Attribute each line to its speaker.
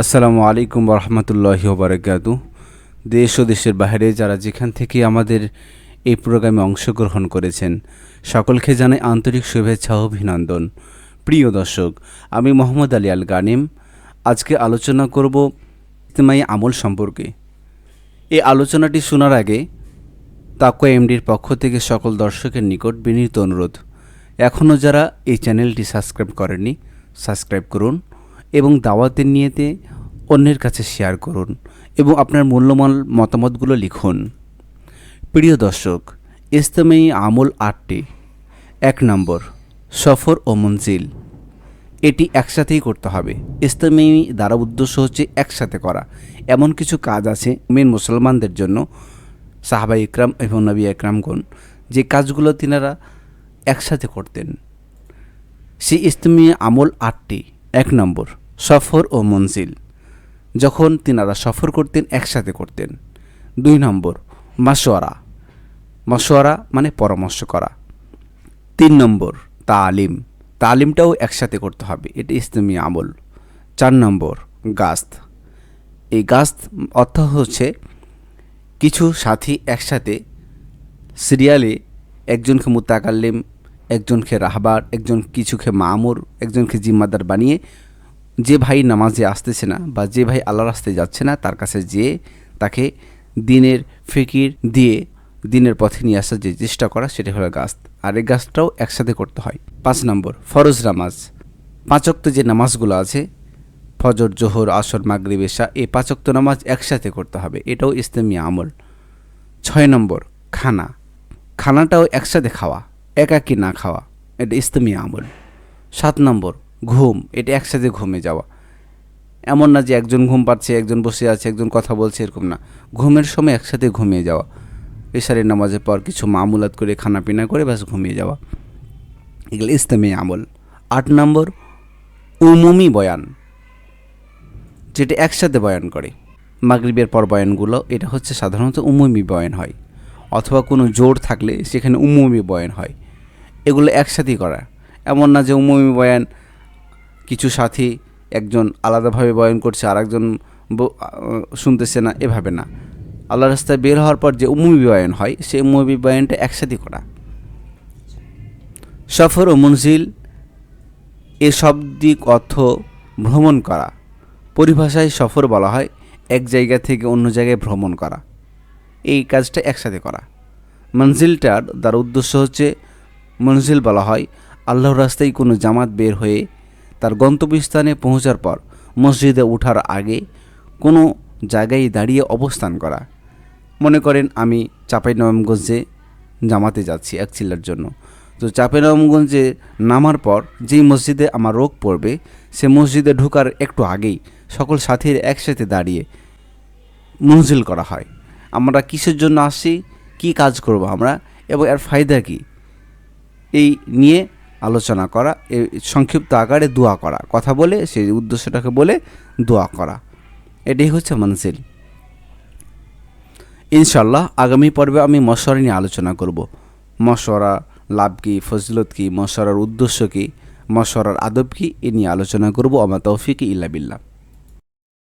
Speaker 1: আসসালামু আলাইকুম রহমতুল্লাহ বারকাতু দেশ ও দেশের বাইরে যারা যেখান থেকে আমাদের এই প্রোগ্রামে অংশগ্রহণ করেছেন, সকলকে জানাই আন্তরিক শুভেচ্ছা অভিনন্দন। প্রিয় দর্শক, আমি মোহাম্মদ আলী আল গানিম আজকে আলোচনা করব ইজতেমাই আমল সম্পর্কে। এই আলোচনাটি শোনার আগে তাকুয়া এমডির পক্ষ থেকে সকল দর্শকের নিকট বিনীত অনুরোধ। এখনও যারা এই চ্যানেলটি সাবস্ক্রাইব করেননি, সাবস্ক্রাইব করুন। এবং দাওয়াতের নিয়েতে অন্যের কাছে শেয়ার করুন এবং আপনার মূল্যবান মতামতগুলো লিখুন। প্রিয় দর্শক ইস্তেমাই আমল আটটি। এক নম্বর, সফর ও মঞ্জিল। এটি একসাথেই করতে হবে। ইসলামী দ্বারা উদ্দেশ্য হচ্ছে একসাথে করা। এমন কিছু কাজ আছে মেন মুসলমানদের জন্য, সাহাবা ইকরাম এবং নবী একরামগণ, যে কাজগুলো তিনারা একসাথে করতেন। সেই ইসলামী আমল আটটি। এক নম্বর সফর ও মঞ্জিল। যখন তিনারা সফর করতেন, একসাথে করতেন। দুই নম্বর মাসোয়ারা মশওয়ারা মানে পরামর্শ করা। তিন নম্বর, তালিম। তালিমটাও একসাথে করতে হবে, এটা ইসলামী আমল। চার নম্বর, গাস্ত। এই গাস্ত অর্থ হচ্ছে কিছু সাথী একসাথে সিরিয়ালে একজনকে মুতাকাল্লিম, একজনকে রাহবার, একজন কিছুকে মামুর, একজনকে জিম্মাদার বানিয়ে যে ভাই নামাজে আসতেছে না বা যে ভাই আল্লাহর রাস্তায় যাচ্ছে না, তার কাছে যেয়ে তাকে দিনের ফিকির দিয়ে দিনের পথে নিয়ে আসার যে চেষ্টা করা, সেটা হলো গাছ। আর এই গাছটাও একসাথে করতে হয়। পাঁচ নম্বর, ফরজ নামাজ। পাঁচক্ত যে নামাজগুলো আছে, ফজর, জোহর, আসর, মাগরিব, এশা, এই পাঁচক্ত নামাজ একসাথে করতে হবে। এটাও ইসলামী আমল। ছয় নম্বর, খানা। খানাটাও একসাথে খাওয়া, একাকি না খাওয়া, এটা ইসলামী আমল। সাত নম্বর ঘুম, এটা একসাথে ঘুমে যাওয়া। এমন না যে একজন ঘুম পাচ্ছে, একজন বসে আছে, একজন কথা বলছে, এরকম না। ঘুমের সময় একসাথে ঘুমিয়ে যাওয়া। এশারের নামাজের পর কিছু মামুলাত করে খানা পিনা করে ব্যাস ঘুমিয়ে যাওয়া। এগুলো ইসলামী আমল। আট নম্বর, উমুমি বয়ান। যেটা একসাথে বয়ান করে। মাগরিবের পর বয়ানগুলো, এটা হচ্ছে সাধারণত উমুমি বয়ান হয়। অথবা কোনো জোর থাকলে সেখানে উমুমি বয়ান হয়। এগুলো একসাথেই করা। এমন না যে উমুমি বয়ান কিছু সাথী একজন আলাদাভাবে বয়ন করছে আর একজন শুনতেছে না, এভাবে না। আল্লাহ রাস্তায় বের হওয়ার পর যে উমুমি বয়ান হয়, সেই উমুমি বয়ানটা একসাথে করা। সফর ও মনজিল, এ দিক অর্থ ভ্রমণ করা। পরিভাষায় সফর বলা হয়, এক জায়গা থেকে অন্য জায়গায় ভ্রমণ করা। এই কাজটা একসাথে করা। মঞ্জিলটার দ্বারা উদ্দেশ্য হচ্ছে মঞ্জিল বলা হয়, আল্লাহর রাস্তায় কোনো জামাত বের হয়ে তার গন্তব্যস্থানে পৌঁছার পর মসজিদে ওঠার আগে কোনো জায়গায় দাঁড়িয়ে অবস্থান করা। মনে করেন আমি চাঁপাইনবাবগঞ্জে জামাতে যাচ্ছি এক চিল্লার জন্য। তো চাঁপাইনবাবগঞ্জে নামার পর যেই মসজিদে আমার রোগ পড়বে, সে মসজিদে ঢোকার একটু আগেই সকল সাথীর একসাথে দাঁড়িয়ে মঞ্জিল করা হয়। আমরা কিসের জন্য আসছি? কি কাজ করব আমরা? এবং এর ফায়দা কী? এই নিয়ে আলোচনা করা, এ সংক্ষিপ্ত আকারে দোয়া করা। কথা বলে, সেই উদ্দেশ্যটাকে বলে দোয়া করা। এটাই হচ্ছে মনসিল। ইনশাল্লাহ আগামী পর্বে আমি মশওয়ারা নিয়ে আলোচনা করব। মশওয়ারা লাভ কী, ফজলত কী, মশওয়ারার উদ্দেশ্য কী, মশওয়ারার আদব কী, এ নিয়ে আলোচনা করব। আমার তৌফিক ইল্লা বিল্লাহ।